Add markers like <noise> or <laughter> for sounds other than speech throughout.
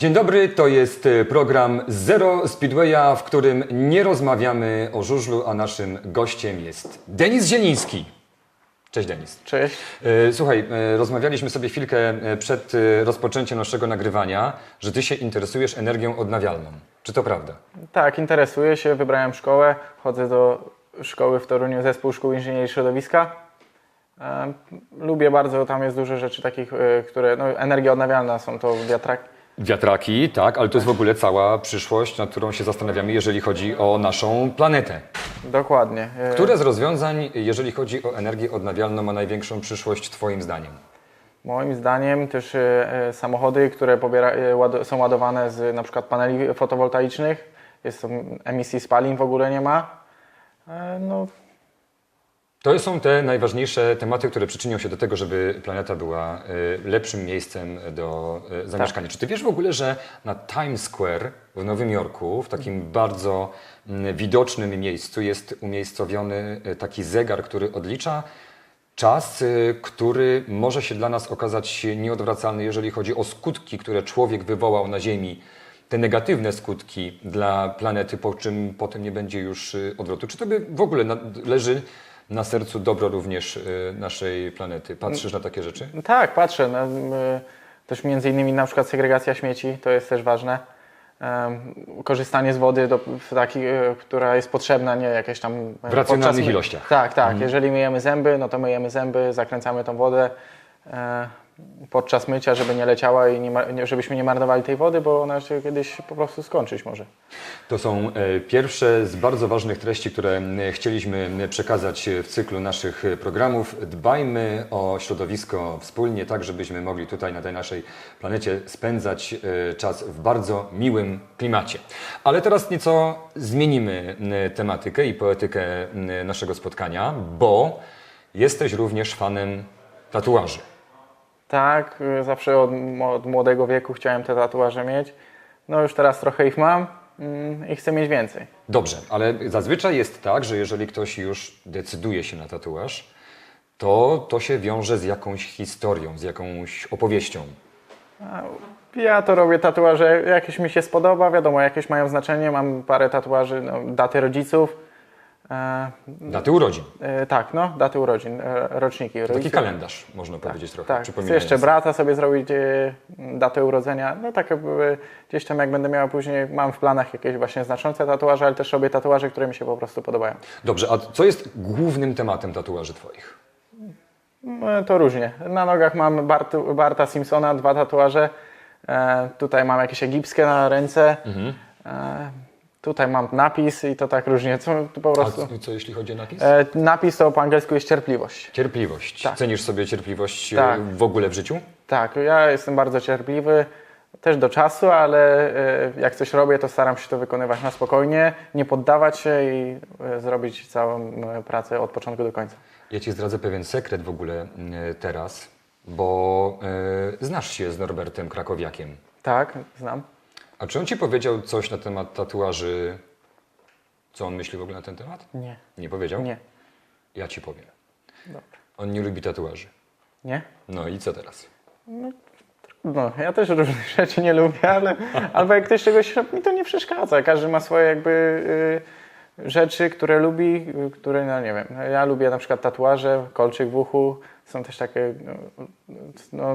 Dzień dobry, to jest e, program Zero Speedwaya, w którym nie rozmawiamy o żużlu, a naszym gościem jest Denis Zieliński. Cześć Denis. Cześć. E, Słuchaj, e, rozmawialiśmy sobie chwilkę przed rozpoczęciem naszego nagrywania, że ty się interesujesz energią odnawialną. Czy to prawda? Tak, interesuję się, wybrałem szkołę, chodzę do szkoły w Toruniu, Zespół Szkół Inżynierii Środowiska. Lubię bardzo, tam jest dużo rzeczy takich, które, no energia odnawialna są to wiatrak. Wiatraki, tak, ale to jest w ogóle cała przyszłość, nad którą się zastanawiamy, jeżeli chodzi o naszą planetę. Dokładnie. Które z rozwiązań, jeżeli chodzi o energię odnawialną, ma największą przyszłość Twoim zdaniem? Moim zdaniem też e, e, samochody, które pobiera, e, są ładowane z na przykład paneli fotowoltaicznych, jest emisji spalin w ogóle nie ma. No, To są te najważniejsze tematy, które przyczynią się do tego, żeby planeta była y, lepszym miejscem do y, zamieszkania. Czy ty wiesz w ogóle, że na Times Square w Nowym Jorku, w takim bardzo mm, widocznym miejscu, jest umiejscowiony y, taki zegar, który odlicza czas, który może się dla nas okazać nieodwracalny, jeżeli chodzi o skutki, które człowiek wywołał na Ziemi. Te negatywne skutki dla planety, po czym potem nie będzie już odwrotu. Czy to by w ogóle leży na sercu dobro również y, naszej planety? Patrzysz na takie rzeczy? Tak, patrzę. No, też między innymi na przykład segregacja śmieci, to jest też ważne. Korzystanie z wody, do, e, która jest potrzebna, nie jakieś tam... e, W racjonalnych my- ilościach. Tak, tak. Jeżeli myjemy zęby, no to myjemy zęby, zakręcamy tą wodę e, podczas mycia, żeby nie leciała i nie, żebyśmy nie marnowali tej wody, bo ona się kiedyś po prostu skończyć może. To są e, pierwsze z bardzo ważnych treści, które m, chcieliśmy m, przekazać w cyklu naszych e, programów. Dbajmy o środowisko wspólnie, tak żebyśmy mogli tutaj na tej naszej planecie spędzać e, czas w bardzo miłym klimacie. Ale teraz nieco zmienimy tematykę i poetykę naszego spotkania, bo jesteś również fanem tatuaży. Tak, zawsze od, od młodego wieku chciałem te tatuaże mieć. No już teraz trochę ich mam mm, i chcę mieć więcej. Dobrze, ale zazwyczaj jest tak, że jeżeli ktoś już decyduje się na tatuaż, to to się wiąże z jakąś historią, z jakąś opowieścią. Ja to robię tatuaże, jakieś mi się spodoba, wiadomo, jakieś mają znaczenie. Mam parę tatuaży, no, daty rodziców. E, Daty urodzin. e, tak, no, daty urodzin, e, roczniki. Taki rodziców. kalendarz, można powiedzieć trochę. Tak, chcę jeszcze brata sobie zrobić datę urodzenia. No tak jakby gdzieś tam jak będę miał później, mam w planach jakieś właśnie znaczące tatuaże, ale też robię tatuaże, które mi się po prostu podobają. Dobrze, a co jest głównym tematem tatuaży Twoich? E, To różnie. Na nogach mam Bart, Barta Simpsona, dwa tatuaże. Tutaj mam jakieś egipskie na ręce. E, tutaj mam napis i to tak różnie. Co, po A prostu. co, co jeśli chodzi o napis? E, napis to po angielsku jest cierpliwość. Cierpliwość. tak. Cenisz sobie cierpliwość e, Tak. w ogóle w życiu? Tak, ja jestem bardzo cierpliwy. Też do czasu, ale e, jak coś robię, to staram się to wykonywać na spokojnie, nie poddawać się i e, zrobić całą e, pracę od początku do końca. Ja Ci zdradzę pewien sekret w ogóle mm, teraz, bo e, znasz się z Norbertem Krakowiakiem. Tak, znam. A czy on Ci powiedział coś na temat tatuaży? Co on myśli w ogóle na ten temat? Nie, Nie powiedział? nie. Ja Ci powiem. Dobra. On nie lubi tatuaży. Nie? No i co teraz? No, ja też różnych <laughs> rzeczy nie lubię, ale albo jak ktoś czegoś robi, mi to nie przeszkadza. Każdy ma swoje jakby y, rzeczy, które lubi, y, które, no nie wiem. Ja lubię na przykład tatuaże, kolczyk w uchu. Są też takie, no, no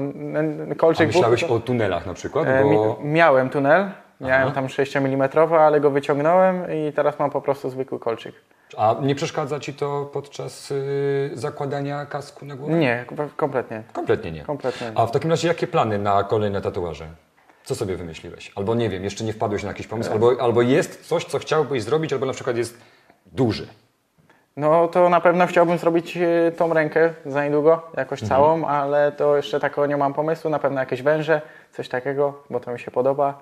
A kolczyk uchu. myślałeś o tunelach na przykład? E, Bo... mi, miałem tunel, miałem Aha. tam 6 mm, ale go wyciągnąłem i teraz mam po prostu zwykły kolczyk. A nie przeszkadza Ci to podczas y, zakładania kasku na głowę? Nie, kom- kompletnie. Kompletnie nie. Kompletnie nie. A w takim razie jakie plany na kolejne tatuaże? Co sobie wymyśliłeś? Albo nie wiem, jeszcze nie wpadłeś na jakiś pomysł, albo, albo jest coś, co chciałbyś zrobić, albo na przykład jest duży. No to na pewno chciałbym zrobić e, tą rękę za niedługo, jakoś Mhm. całą, ale to jeszcze takiego nie mam pomysłu. Na pewno jakieś węże, coś takiego, bo to mi się podoba.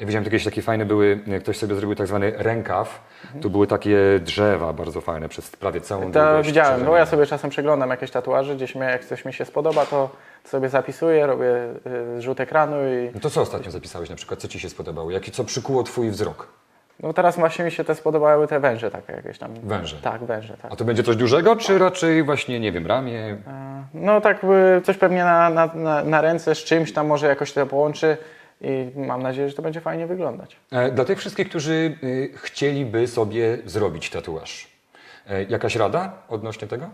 Ja widziałem jakieś takie fajne były, ktoś sobie zrobił tak zwany rękaw. Tu były takie drzewa bardzo fajne przez prawie całą Mhm. To widziałem, bo ja sobie czasem przeglądam jakieś tatuaże, gdzieś mnie, jak coś mi się spodoba, to sobie zapisuję, robię y, rzut ekranu i No to co ostatnio zapisałeś na przykład? Co Ci się spodobało? Jakie, co przykuło Twój wzrok? No teraz właśnie mi się te spodobały te węże takie jakieś tam. Węże. Tak, węże, tak. A to będzie coś dużego, czy raczej właśnie, nie wiem, ramię? E, No tak, y, coś pewnie na, na, na, na ręce z czymś tam może jakoś to połączy. i mam nadzieję, że to będzie fajnie wyglądać. E, Dla tych wszystkich, którzy y, chcieliby sobie zrobić tatuaż, e, jakaś rada odnośnie tego?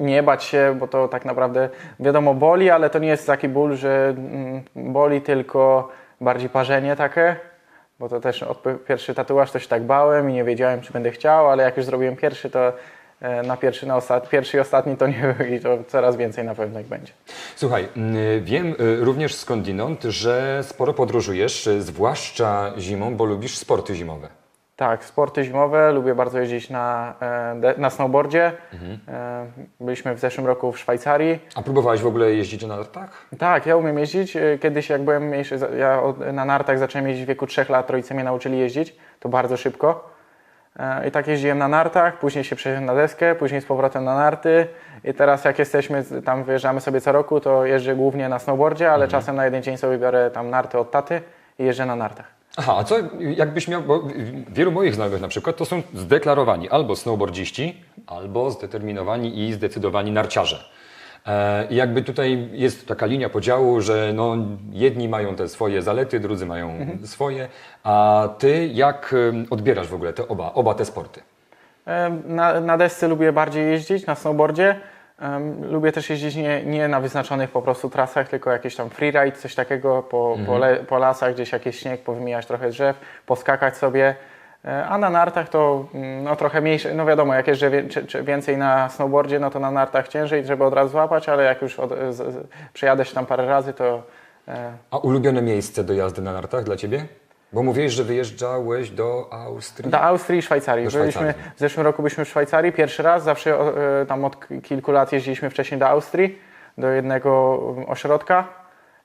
Nie bać się, bo to tak naprawdę wiadomo boli, ale to nie jest taki ból, że mm, boli tylko bardziej parzenie takie, bo to też od pierwszy tatuaż to się tak bałem i nie wiedziałem, czy będę chciał, ale jak już zrobiłem pierwszy, to e, na pierwszy, na ostat... pierwszy i ostatni to nie i to coraz więcej na pewno ich będzie. Słuchaj, wiem y, również skądinąd, że sporo podróżujesz, y, zwłaszcza zimą, bo lubisz sporty zimowe. Tak, sporty zimowe, lubię bardzo jeździć na, e, na snowboardzie. E, Byliśmy w zeszłym roku w Szwajcarii. A próbowałeś w ogóle jeździć na nartach? Tak, ja umiem jeździć. E, Kiedyś jak byłem mniejszy, ja na nartach zacząłem jeździć w wieku 3 lat, rodzice mnie nauczyli jeździć, to bardzo szybko. I tak jeździłem na nartach, później się przesiadłem na deskę, później z powrotem na narty. I teraz jak jesteśmy, tam wyjeżdżamy sobie co roku, to jeżdżę głównie na snowboardzie, ale czasem na jeden dzień sobie biorę tam narty od taty i jeżdżę na nartach. Aha, a co jakbyś miał, bo wielu moich znajomych na przykład to są zdeklarowani albo snowboardziści, albo zdeterminowani i zdecydowani narciarze. E, I jakby tutaj jest taka linia podziału, że no, jedni mają te swoje zalety, drudzy mają swoje, a ty jak odbierasz w ogóle te oba, oba te sporty? Na, na desce lubię bardziej jeździć, na snowboardzie. Em, lubię też jeździć nie, nie na wyznaczonych po prostu trasach, tylko jakieś tam freeride, coś takiego po, po, le, po lasach, gdzieś jakiś śnieg, powymijać trochę drzew, poskakać sobie. E, A na nartach to mm, no, trochę mniejsze, no wiadomo, jak jeżdżę więcej na snowboardzie, no to na nartach ciężej, żeby od razu złapać, ale jak już od, z, z, przejadę się tam parę razy, to e, A ulubione miejsce do jazdy na nartach dla ciebie? Bo mówiłeś, że wyjeżdżałeś do Austrii. Do Austrii i Szwajcarii. Do Byliśmy, Szwajcarii. w zeszłym roku byliśmy w Szwajcarii pierwszy raz. Zawsze e, tam od kilku lat jeździliśmy wcześniej do Austrii, do jednego um, ośrodka.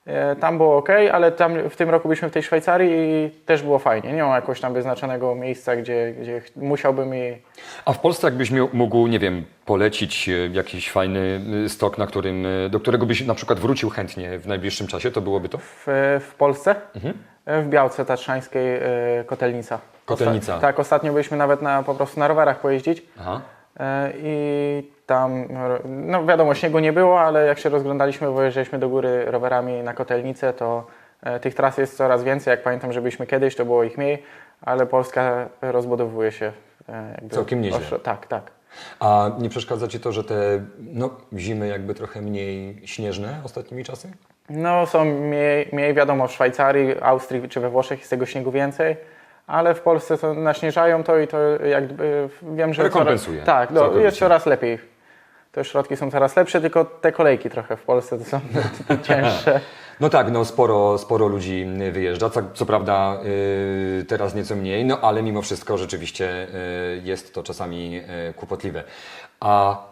E, Tam było ok, ale tam w tym roku byliśmy w tej Szwajcarii i też było fajnie. Nie mam jakoś tam wyznaczonego miejsca, gdzie, gdzie musiałbym i A w Polsce jakbyś mógł, nie wiem, polecić e, jakiś fajny e, stok, na którym, do którego byś na przykład wrócił chętnie w najbliższym czasie, to byłoby to? w, w Polsce, e, w Białce Tatrzańskiej, Kotelnica. Kotelnica. Osta- tak, ostatnio byliśmy nawet na, po prostu na rowerach pojeździć. Aha. I tam, no wiadomo, śniegu nie było, ale jak się rozglądaliśmy, bo do góry rowerami na Kotelnicę, to e, tych tras jest coraz więcej. Jak pamiętam, że byliśmy kiedyś, to było ich mniej, ale Polska rozbudowuje się. e, Jakby Całkiem nieźle. Tak, tak. A nie przeszkadza Ci to, że te no, zimy jakby trochę mniej śnieżne ostatnimi czasy? No są mniej, mniej, wiadomo, w Szwajcarii, Austrii czy we Włoszech jest tego śniegu więcej, ale w Polsce to naśnieżają to i to jakby wiem, że... Rekompensuje. Coraz, tak, no, jest coraz lepiej. Te środki są coraz lepsze, tylko te kolejki trochę w Polsce to są <laughs> cięższe. <laughs> No tak, no sporo, sporo ludzi wyjeżdża, co, co prawda y, teraz nieco mniej, no ale mimo wszystko rzeczywiście y, jest to czasami y, kłopotliwe. A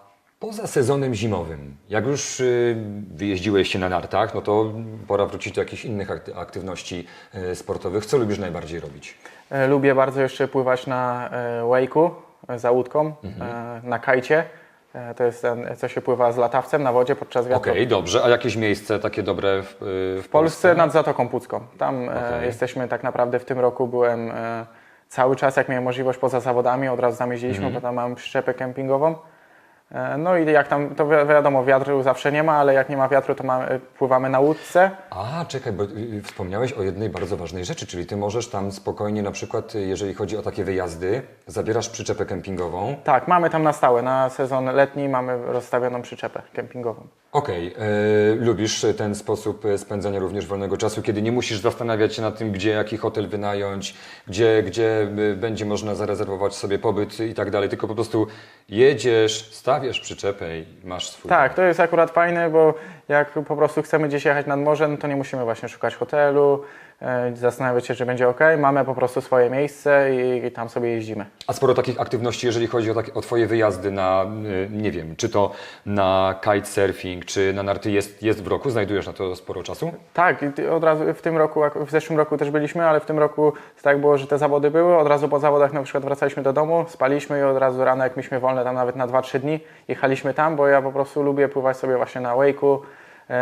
poza sezonem zimowym, jak już y, wyjeździłeś się na nartach, no to pora wrócić do jakichś innych akty- aktywności y, sportowych. Co lubisz najbardziej robić? E, Lubię bardzo jeszcze pływać na e, wake'u e, za łódką, e, na kajcie. E, To jest ten, co się pływa z latawcem na wodzie podczas wiatru. Okej, dobrze. A jakieś miejsce takie dobre w, y, w W Polsce nad Zatoką Pucką. Tam e, Okej. jesteśmy tak naprawdę w tym roku byłem e, cały czas, jak miałem możliwość poza zawodami, od razu tam jeździliśmy, Mhm. bo tam mam przyczepę kempingową. E, no i jak tam, to wi- wiadomo, wiatru zawsze nie ma, ale jak nie ma wiatru, to mamy, pływamy na łódce. A, czekaj, bo y, y, wspomniałeś o jednej bardzo ważnej rzeczy, czyli ty możesz tam spokojnie, na przykład, y, jeżeli chodzi o takie wyjazdy, zabierasz przyczepę kempingową. Tak, mamy tam na stałe, na sezon letni mamy rozstawioną przyczepę kempingową. Okej, y, lubisz ten sposób spędzania również wolnego czasu, kiedy nie musisz zastanawiać się nad tym, gdzie jaki hotel wynająć, gdzie, gdzie będzie można zarezerwować sobie pobyt i tak dalej, tylko po prostu jedziesz, stawiasz przyczepę i masz swój. Tak, to jest akurat fajne, bo jak po prostu chcemy gdzieś jechać nad morze, no to nie musimy właśnie szukać hotelu, zastanawiać się, czy będzie ok. Mamy po prostu swoje miejsce i, i tam sobie jeździmy. A sporo takich aktywności, jeżeli chodzi o, takie, o Twoje wyjazdy na, y, nie wiem, czy to na kitesurfing, czy na narty jest, jest w roku? Znajdujesz na to sporo czasu? Tak, od razu w tym roku, w zeszłym roku też byliśmy, ale w tym roku tak było, że te zawody były. Od razu po zawodach na przykład wracaliśmy do domu, spaliśmy i od razu rano, jak mieliśmy wolne tam nawet na 2-3 dni, jechaliśmy tam, bo ja po prostu lubię pływać sobie właśnie na wake'u, e,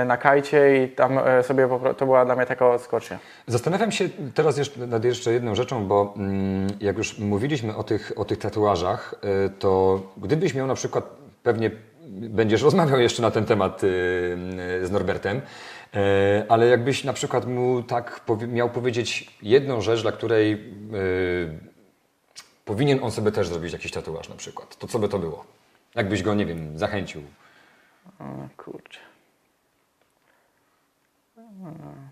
na kajcie i tam e, sobie to była dla mnie taka odskocznia. Zastanawiam się teraz jeszcze, nad jeszcze jedną rzeczą, bo mm, jak już mówiliśmy o tych, o tych tatuażach, y, to gdybyś miał na przykład, pewnie będziesz rozmawiał jeszcze na ten temat y, y, z Norbertem, E, ale jakbyś na przykład mu tak miał powiedzieć jedną rzecz, dla której e, powinien on sobie też zrobić jakiś tatuaż na przykład, to co by to było? Jakbyś go, nie wiem, zachęcił. O, kurczę.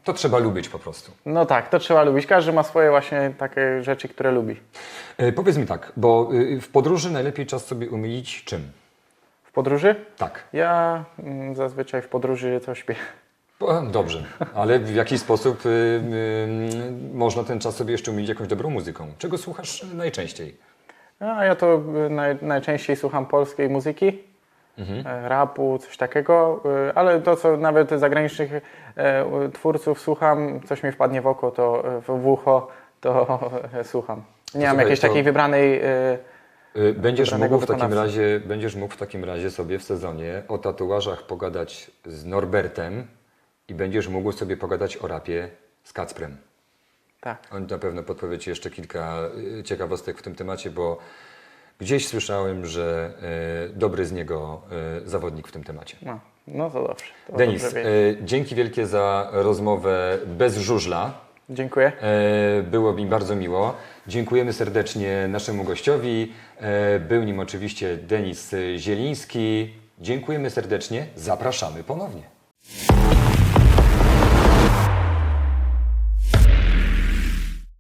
To trzeba lubić po prostu. No tak, to trzeba lubić. Każdy ma swoje właśnie takie rzeczy, które lubi. E, powiedz mi tak, bo y, w podróży najlepiej czas sobie umilić czym? W podróży? Tak. Ja mm, zazwyczaj w podróży to śpię. O, Dobrze, ale w jaki sposób y, y, można ten czas sobie jeszcze umilić jakąś dobrą muzyką? Czego słuchasz najczęściej? A ja to naj, najczęściej słucham polskiej muzyki, e, rapu, coś takiego, y, ale to, co nawet zagranicznych e, twórców słucham, coś mi wpadnie w oko, to e, w ucho, to e, słucham. Nie mam jakiejś to- takiej wybranej... Będziesz mógł, w takim razie, będziesz mógł w takim razie sobie w sezonie o tatuażach pogadać z Norbertem i będziesz mógł sobie pogadać o rapie z Kacprem. Tak. On na pewno podpowie Ci jeszcze kilka ciekawostek w tym temacie, bo gdzieś słyszałem, że y, dobry z niego y, zawodnik w tym temacie. No, no to dobrze. To Denis, dobrze y, dzięki wielkie za rozmowę bez żużla. Dziękuję. E, Było mi bardzo miło. Dziękujemy serdecznie naszemu gościowi. E, Był nim oczywiście Denis Zieliński. Dziękujemy serdecznie. Zapraszamy ponownie.